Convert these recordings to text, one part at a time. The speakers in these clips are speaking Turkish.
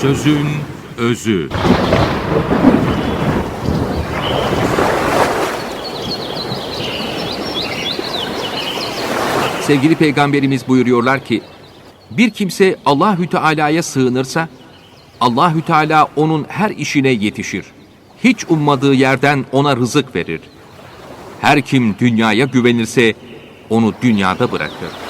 Sözün özü. Sevgili peygamberimiz buyuruyorlar ki bir kimse Allahü Teala'ya sığınırsa Allahü Teala onun her işine yetişir. Hiç ummadığı yerden ona rızık verir. Her kim dünyaya güvenirse onu dünyada bırakır.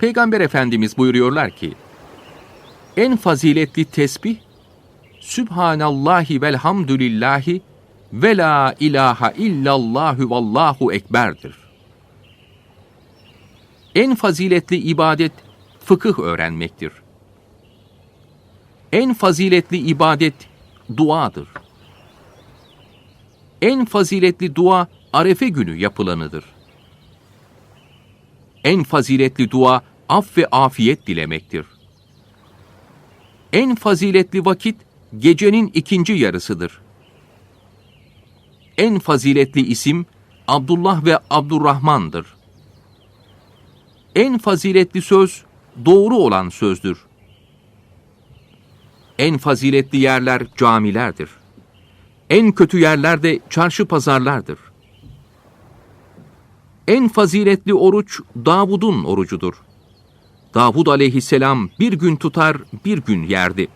Peygamber Efendimiz buyuruyorlar ki, en faziletli tesbih, Sübhanallahi velhamdülillahi ve la ilahe illallahu vallahu ekberdir. En faziletli ibadet fıkıh öğrenmektir. En faziletli ibadet duadır. En faziletli dua Arefe günü yapılanıdır. En faziletli dua af ve afiyet dilemektir. En faziletli vakit gecenin ikinci yarısıdır. En faziletli isim Abdullah ve Abdurrahman'dır. En faziletli söz doğru olan sözdür. En faziletli yerler camilerdir. En kötü yerler de çarşı pazarlardır. En faziletli oruç Davud'un orucudur. Davud aleyhisselam bir gün tutar, bir gün yerdi.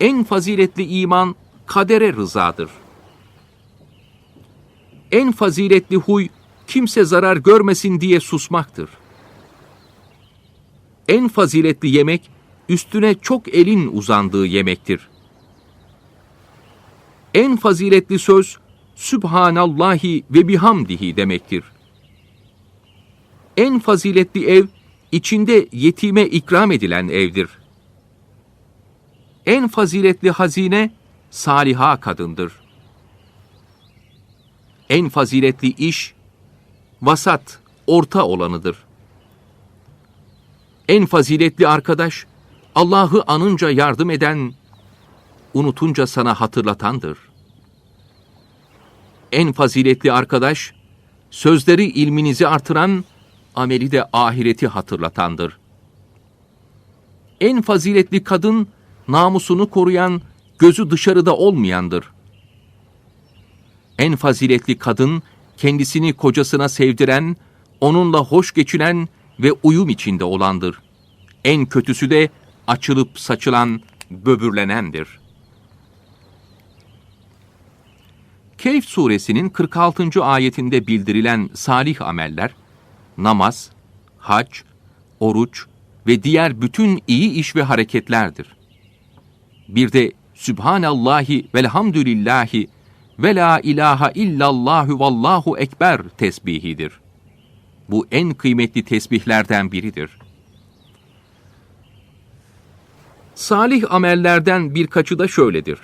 En faziletli iman kadere rızadır. En faziletli huy kimse zarar görmesin diye susmaktır. En faziletli yemek üstüne çok elin uzandığı yemektir. En faziletli söz Sübhanallahi ve bihamdihi demektir. En faziletli ev, içinde yetime ikram edilen evdir. En faziletli hazine, saliha kadındır. En faziletli iş, vasat, orta olanıdır. En faziletli arkadaş, Allah'ı anınca yardım eden, unutunca sana hatırlatandır. En faziletli arkadaş, sözleri ilminizi artıran, ameli de ahireti hatırlatandır. En faziletli kadın, namusunu koruyan, gözü dışarıda olmayandır. En faziletli kadın, kendisini kocasına sevdiren, onunla hoş geçinen ve uyum içinde olandır. En kötüsü de açılıp saçılan, böbürlenendir. Keyf suresinin 46. ayetinde bildirilen salih ameller, namaz, hac, oruç ve diğer bütün iyi iş ve hareketlerdir. Bir de Sübhanallahi velhamdülillahi ve la ilahe illallahu vallahu ekber tesbihidir. Bu en kıymetli tesbihlerden biridir. Salih amellerden birkaçı da şöyledir.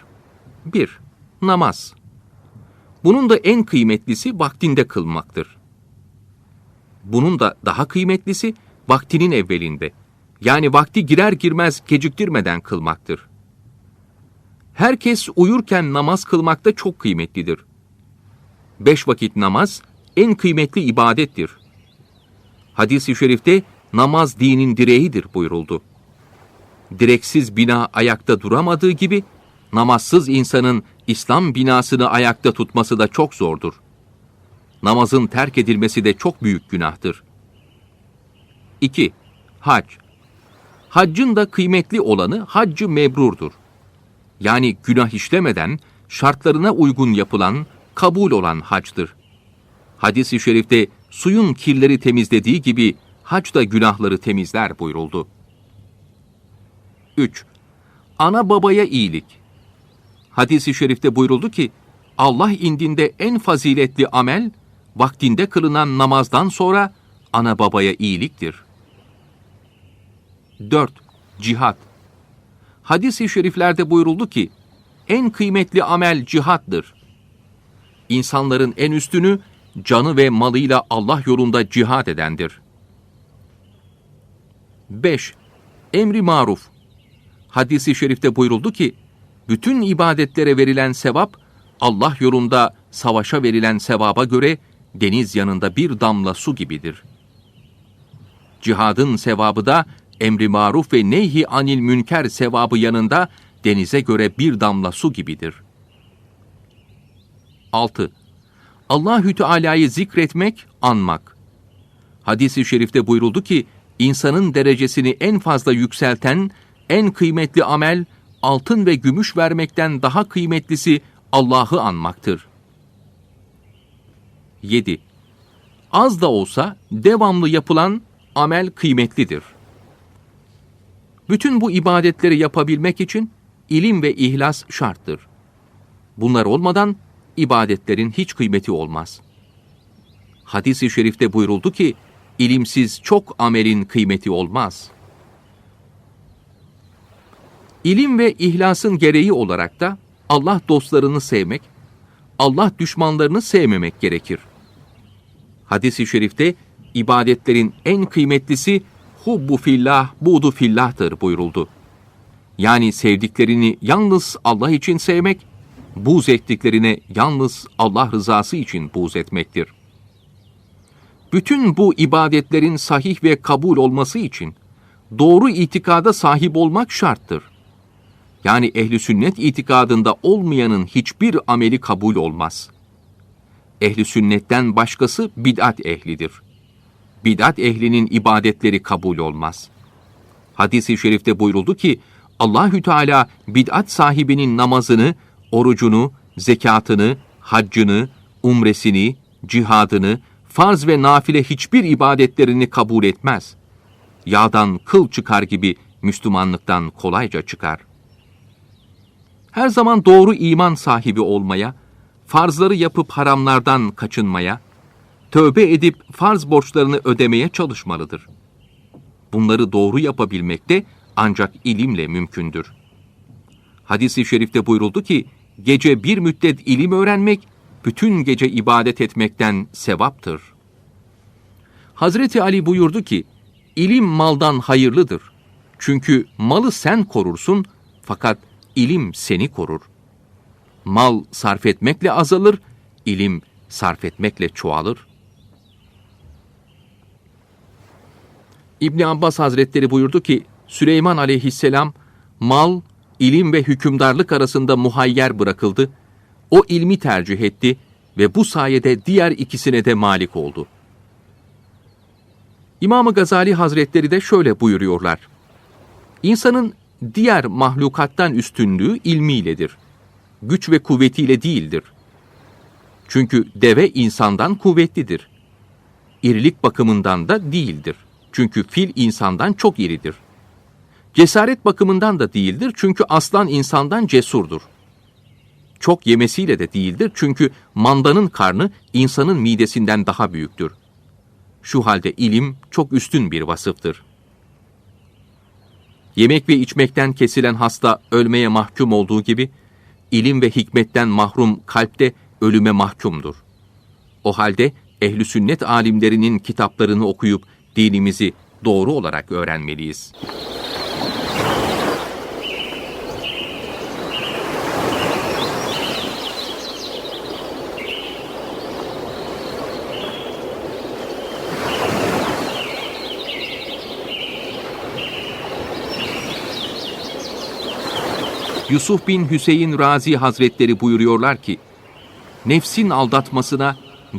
1. Namaz. Bunun da en kıymetlisi vaktinde kılmaktır. Bunun da daha kıymetlisi vaktinin evvelinde. Yani vakti girer girmez geciktirmeden kılmaktır. Herkes uyurken namaz kılmakta çok kıymetlidir. Beş vakit namaz en kıymetli ibadettir. Hadis-i şerifte namaz dinin direğidir buyuruldu. Direksiz bina ayakta duramadığı gibi namazsız insanın İslam binasını ayakta tutması da çok zordur. Namazın terk edilmesi de çok büyük günahtır. 2. Hac Haccın da kıymetli olanı haccı mebrurdur. Yani günah işlemeden, şartlarına uygun yapılan, kabul olan hacdır. Hadis-i şerifte suyun kirleri temizlediği gibi hac da günahları temizler buyuruldu. 3. Ana babaya iyilik. Hadis-i şerifte buyuruldu ki, Allah indinde en faziletli amel, vaktinde kılınan namazdan sonra ana babaya iyiliktir. 4. Cihat Hadis-i şeriflerde buyuruldu ki, en kıymetli amel cihattır. İnsanların en üstünü, canı ve malıyla Allah yolunda cihad edendir. 5. Emri maruf Hadis-i şerifte buyuruldu ki, bütün ibadetlere verilen sevap, Allah yolunda savaşa verilen sevaba göre deniz yanında bir damla su gibidir. Cihadın sevabı da emri maruf ve neyhi anil münker sevabı yanında denize göre bir damla su gibidir. 6. Allahü Teala'yı zikretmek, anmak. Hadis-i şerifte buyuruldu ki, insanın derecesini en fazla yükselten, en kıymetli amel, altın ve gümüş vermekten daha kıymetlisi Allah'ı anmaktır. 7. Az da olsa devamlı yapılan amel kıymetlidir. Bütün bu ibadetleri yapabilmek için ilim ve ihlas şarttır. Bunlar olmadan ibadetlerin hiç kıymeti olmaz. Hadis-i şerifte buyuruldu ki, ilimsiz çok amelin kıymeti olmaz. İlim ve ihlasın gereği olarak da Allah dostlarını sevmek, Allah düşmanlarını sevmemek gerekir. Hadis-i şerifte ibadetlerin en kıymetlisi hubbu fillah, budu fillah'tır buyuruldu. Yani sevdiklerini yalnız Allah için sevmek, buğz ettiklerine yalnız Allah rızası için buğz etmektir. Bütün bu ibadetlerin sahih ve kabul olması için doğru itikada sahip olmak şarttır. Yani ehli sünnet itikadında olmayanın hiçbir ameli kabul olmaz. Ehli sünnetten başkası bid'at ehlidir. Bid'at ehlinin ibadetleri kabul olmaz. Hadis-i şerifte buyuruldu ki Allahü Teala bid'at sahibinin namazını, orucunu, zekatını, haccını, umresini, cihadını, farz ve nafile hiçbir ibadetlerini kabul etmez. Yağdan kıl çıkar gibi Müslümanlıktan kolayca çıkar. Her zaman doğru iman sahibi olmaya, farzları yapıp haramlardan kaçınmaya, tövbe edip farz borçlarını ödemeye çalışmalıdır. Bunları doğru yapabilmek de ancak ilimle mümkündür. Hadis-i şerifte buyuruldu ki, gece bir müddet ilim öğrenmek, bütün gece ibadet etmekten sevaptır. Hazreti Ali buyurdu ki, ilim maldan hayırlıdır. Çünkü malı sen korursun, fakat ilim seni korur. Mal sarf etmekle azalır, ilim sarf etmekle çoğalır. İbn Abbas Hazretleri buyurdu ki, Süleyman aleyhisselam, mal, ilim ve hükümdarlık arasında muhayyer bırakıldı. O ilmi tercih etti ve bu sayede diğer ikisine de malik oldu. İmam-ı Gazali Hazretleri de şöyle buyuruyorlar. İnsanın diğer mahlukattan üstünlüğü ilmiyledir. Güç ve kuvvetiyle değildir. Çünkü deve insandan kuvvetlidir. İrilik bakımından da değildir. Çünkü fil insandan çok iridir. Cesaret bakımından da değildir çünkü aslan insandan cesurdur. Çok yemesiyle de değildir çünkü mandanın karnı insanın midesinden daha büyüktür. Şu halde ilim çok üstün bir vasıftır. Yemek ve içmekten kesilen hasta ölmeye mahkum olduğu gibi, ilim ve hikmetten mahrum kalpte ölüme mahkumdur. O halde ehli sünnet alimlerinin kitaplarını okuyup dinimizi doğru olarak öğrenmeliyiz. Yusuf bin Hüseyin Razi Hazretleri buyuruyorlar ki, nefsin aldatmasına,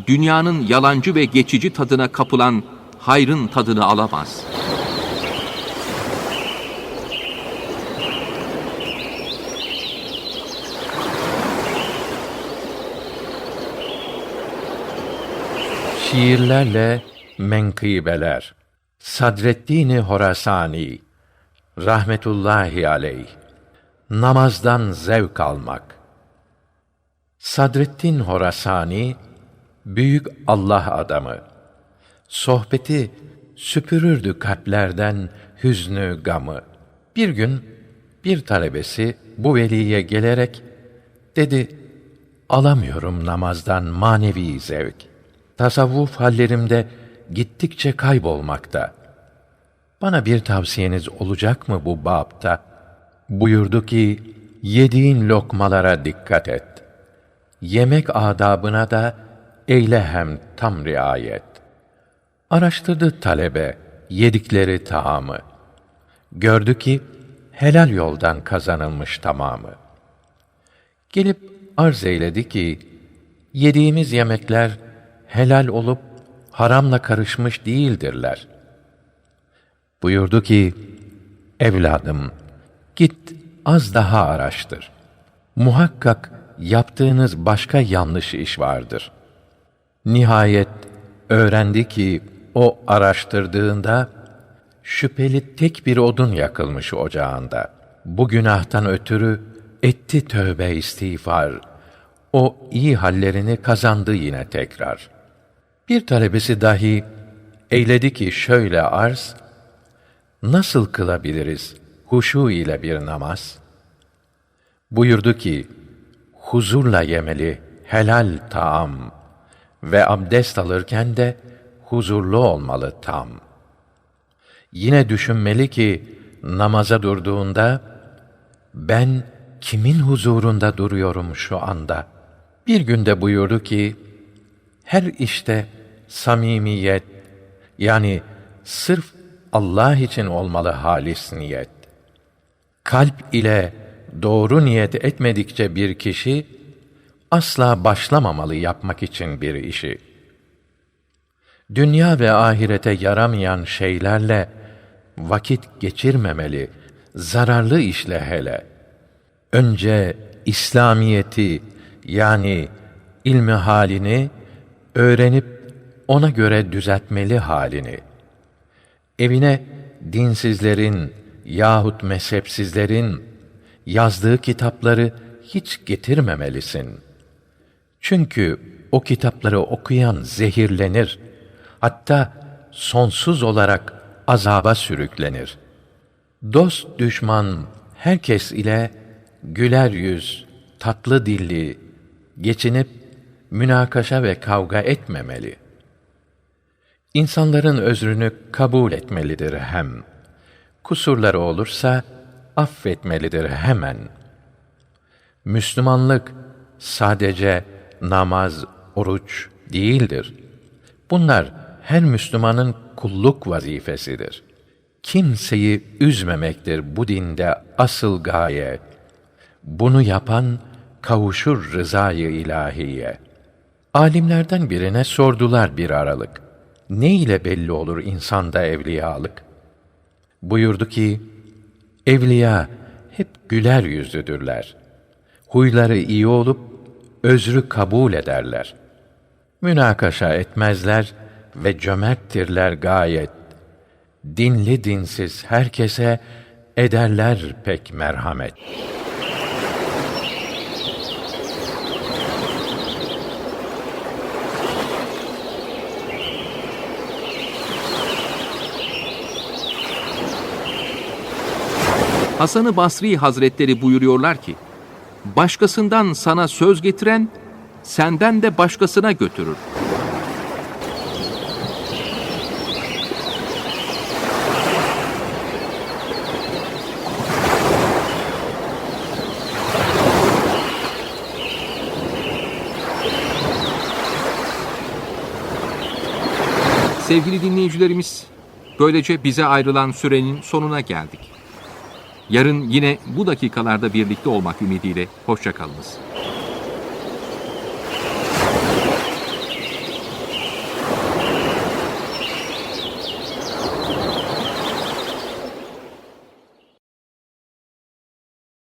dünyanın yalancı ve geçici tadına kapılan hayrın tadını alamaz. Şiirlerle menkıbeler. Sadreddin Horasani. Rahmetullahi aleyh namazdan zevk almak. Sadreddin Horasani, büyük Allah adamı. Sohbeti süpürürdü kalplerden hüznü gamı. Bir gün bir talebesi bu veliye gelerek dedi, alamıyorum namazdan manevi zevk. Tasavvuf hallerimde gittikçe kaybolmakta. Bana bir tavsiyeniz olacak mı bu bapta? Buyurdu ki, yediğin lokmalara dikkat et. Yemek adabına da eyle hem tam riayet. Araştırdı talebe yedikleri taamı. Gördü ki helal yoldan kazanılmış tamamı. Gelip arz eyledi ki yediğimiz yemekler helal olup haramla karışmış değildirler. Buyurdu ki evladım git az daha araştır. Muhakkak yaptığınız başka yanlış iş vardır. Nihayet öğrendi ki o araştırdığında şüpheli tek bir odun yakılmış ocağında. Bu günahtan ötürü etti tövbe istiğfar. O iyi hallerini kazandı yine tekrar. Bir talebesi dahi eyledi ki şöyle arz, nasıl kılabiliriz huşu ile bir namaz? Buyurdu ki, huzurla yemeli helal taam ve abdest alırken de huzurlu olmalı tam. Yine düşünmeli ki namaza durduğunda ben kimin huzurunda duruyorum şu anda? Bir günde buyurdu ki her işte samimiyet yani sırf Allah için olmalı halis niyet. Kalp ile doğru niyet etmedikçe bir kişi asla başlamamalı yapmak için bir işi. Dünya ve ahirete yaramayan şeylerle vakit geçirmemeli, zararlı işle hele. Önce İslamiyeti yani ilmi halini öğrenip ona göre düzeltmeli halini. Evine dinsizlerin yahut mezhepsizlerin yazdığı kitapları hiç getirmemelisin. Çünkü o kitapları okuyan zehirlenir. Hatta sonsuz olarak azaba sürüklenir. Dost düşman herkes ile güler yüz, tatlı dilli, geçinip münakaşa ve kavga etmemeli. İnsanların özrünü kabul etmelidir hem. Kusurları olursa affetmelidir hemen. Müslümanlık sadece namaz, oruç değildir. Bunlar her Müslümanın kulluk vazifesidir. Kimseyi üzmemektir bu dinde asıl gaye. Bunu yapan kavuşur rızayı ilahiye. Alimlerden birine sordular bir aralık. Ne ile belli olur insanda evliyalık? Buyurdu ki, evliya hep güler yüzlüdürler. Huyları iyi olup özrü kabul ederler. Münakaşa etmezler ve cömerttirler gayet. Dinli dinsiz herkese ederler pek merhamet. Hasan-ı Basri Hazretleri buyuruyorlar ki, başkasından sana söz getiren, senden de başkasına götürür. Sevgili dinleyicilerimiz, böylece bize ayrılan sürenin sonuna geldik. Yarın yine bu dakikalarda birlikte olmak ümidiyle hoşçakalınız.